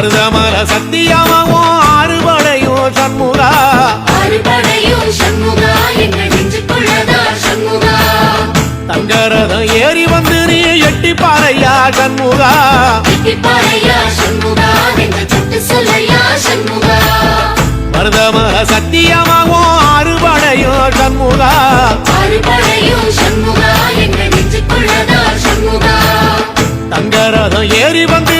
மருதமல சத்தியமாவும் ஆறுபடையும் சண்முகா. தங்கரதம் ஏறி வந்து நீ எட்டி பாறையா சண்முகா. மருதமல சத்தியமாவும் ஆறுபடையும் சண்முகா. சண்முகா? தங்கரதம் ஏறி வந்து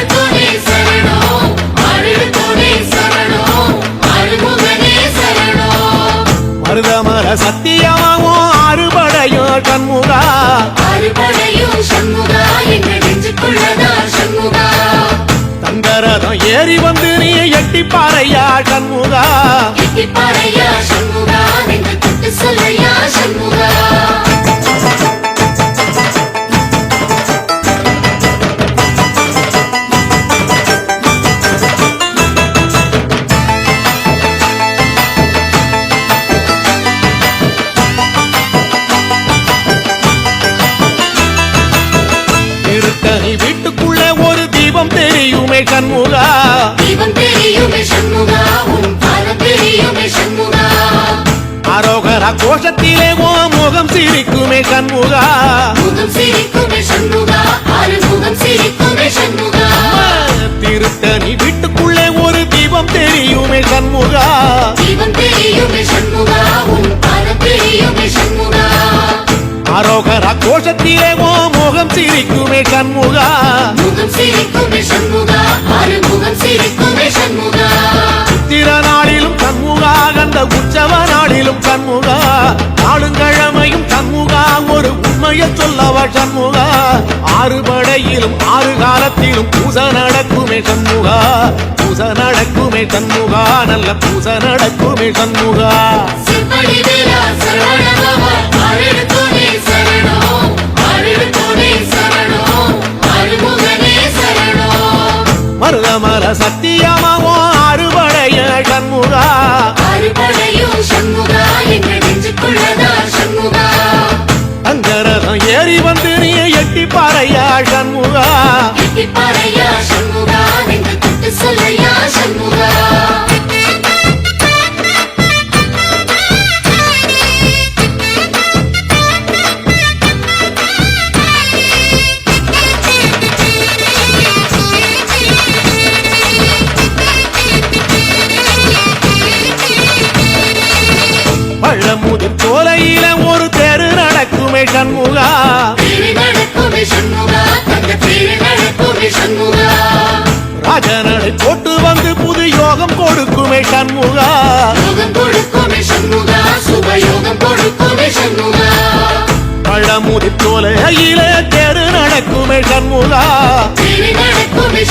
மருதமர சத்தியமாவும் அறுபடையோ சண்முகா. தங்கரதம் ஏறி வந்து நீ எட்டி பாறையா சண்முகா? அரோகரா கோஷத்திலே ஓ முகம் சிரிக்குமே சண்முகா. முகம் சிரிக்குமே சண்முகா முகம் சிரிக்குமே சண்முகா. திருத்தணி வீட்டுக்குள்ளே ஒரு தீபம் தெரியுமே சண்முகா. தீபம் தெரியுமே சண்முகா உன் பாதம் தெரியுமே சண்முகா. அரோகரா கோஷத்திலே ஓ முகம் சிரிக்குமே சண்முகா. முகம் சிரிக்குமே சண்முகா ஆறு முகம் சிரிக்குமே சண்முகா. சித்திர நாளிலும் சண்முகா கந்த உற்சவ நாளிலும் சண்முகா நாளுங்கிழமையும் சண்முகா ஒரு உண்மையை சொல்லவா சண்முகா? ஆறு படையிலும் ஆறு காலத்திலும் பூச நடக்குமே சண்முகா. பூச நடக்குமே சண்முகா நல்ல பூச நடக்குமே சண்முகா. செப்படி வீரா பழமுதிர் சோலையில ஒரு தெரு நடக்குமே சண்முகா. ராஜனடை போட்டு வந்து புது யோகம் கொடுக்குமே சண்முகா. பழமுதிர் சோலையில தெரு நடக்குமே சண்முகா. நடக்குமே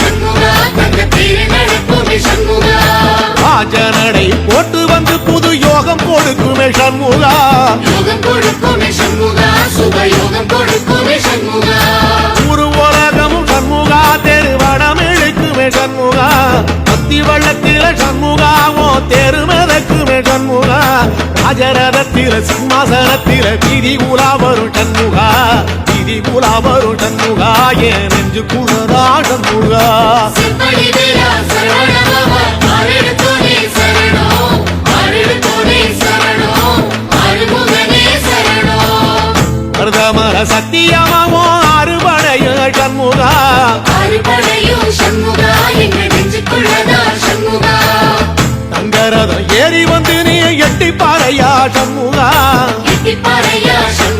சண்முகா ராஜனடை போட்டு வந்து புது யோகம் கொடுக்குமே சண்முகா. யோகம் கொடுக்குமே சண்முகா சுபயோகம் கொடுக்குமே சண்முகா. ஒரு உலகமும் சண்முகா தெரு வடம் இழுக்குமே சண்முகா. பத்தி வள்ளத்தில சண்முகாவோ தெரு மிதக்குமே சண்முகா. ராஜரதத்தில சிம்மாசனத்தில வீதி உலா வரும் சண்முகா. வீதி உலா வரும் சண்முகா என் நெஞ்சு குளரா சண்முகா சத்தியமாவோ அறுபடைய சண்முகா. அறுபடையும் சண்முகா எங்க நெஞ்சுக்குள்ளதா சண்முகா? தங்கரதம் ஏறி வந்து நீ எட்டி பாறையா சண்முகா சண்முகா?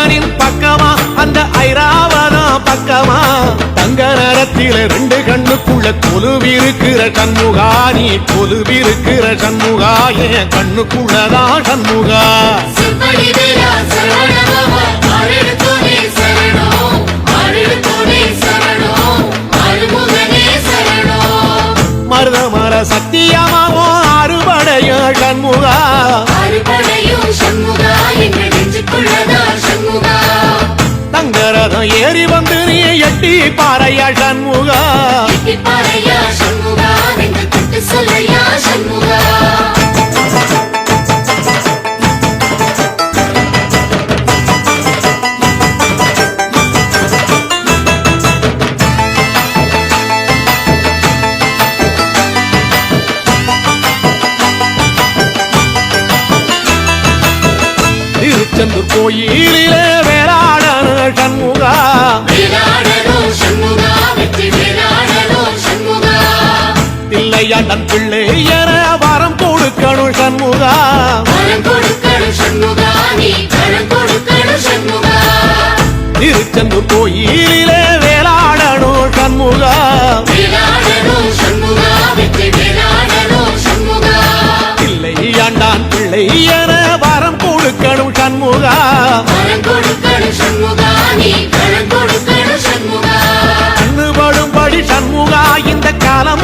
அந்த ஐராவதம் பக்கமா? தங்க நேரத்தில ரெண்டு கண்ணுக்குள்ள கொலுவிருக்கிற கண்முகா நீ கொலுவிருக்கிற கண்முகா என் கண்ணுக்குள்ளதான் கண்முகா தங்கரதம் ஏறி வந்து நீ எட்டி பாறையா சண்முகா. திருச்செந்தூர் கோயிலிலே தில்லையாண்டன் பிள்ளை என வரம் கொடுக்கணும் சண்முகா. திருச்செந்தூர் கோயிலிலே வேளாடணும் சண்முகா. சண்முகா தில்லையாண்டான் பிள்ளை என வரம் கொடுக்கணும் சண்முகா. கண்ணுபடும்படி சண்முகா இந்த காலம்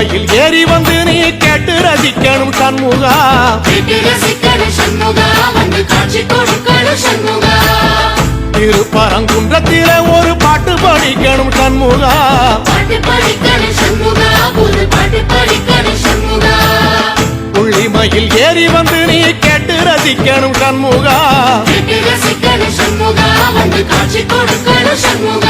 உள்ளிமையில் ஏறி வந்து நீ கேட்டு ரசிக்கணும் சண்முகா. திருப்பரங்குன்றத்தில ஒரு பாட்டு படிக்கணும் சண்முகா. உள்ளிமையில் ஏறி வந்து நீ கேட்டு ரசிக்கணும் சண்முகா. ரசிக்கணும் சண்முகா. வந்து காட்சி கொடுக்கணும் சண்முகா.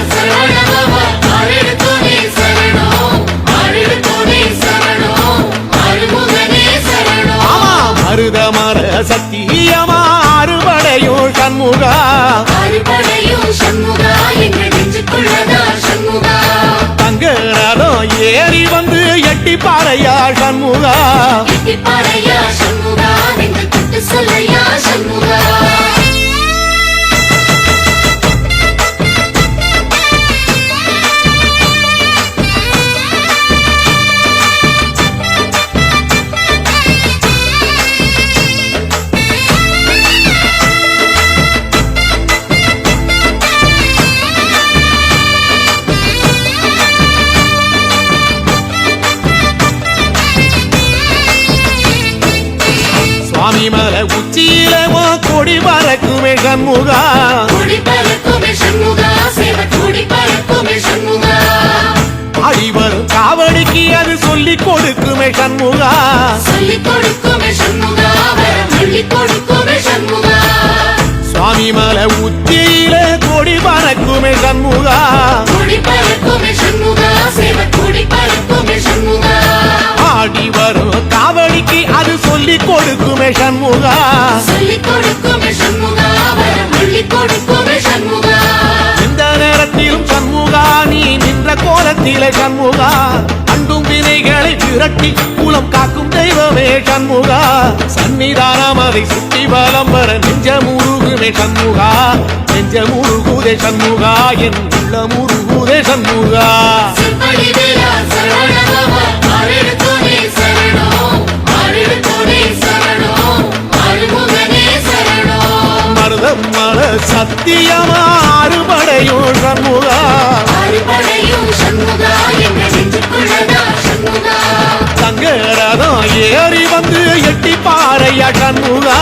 ஷண்முகா அடிவரும் காவடிக்கு அது சொல்லிக் கொடுக்குமே சண்முகா. சொல்லிக் கொடுக்கும் கோலத்திலே சண்முகா அண்டும் வினைகளை திரட்டி குலம் காக்கும் தெய்வமே சண்முகா. சன்னிதானம் அதை சுற்றி பலம் வர நெஞ்ச முருகுமே சண்முகா. நெஞ்ச முருகுதே சண்முகா என் உள்ள முருகுதே சண்முகா. மருதம் மல சத்தியமாறுபடையோ சண்முகா. தங்கரதம் ஏறி வந்து எட்டி பாறையா சண்முகா.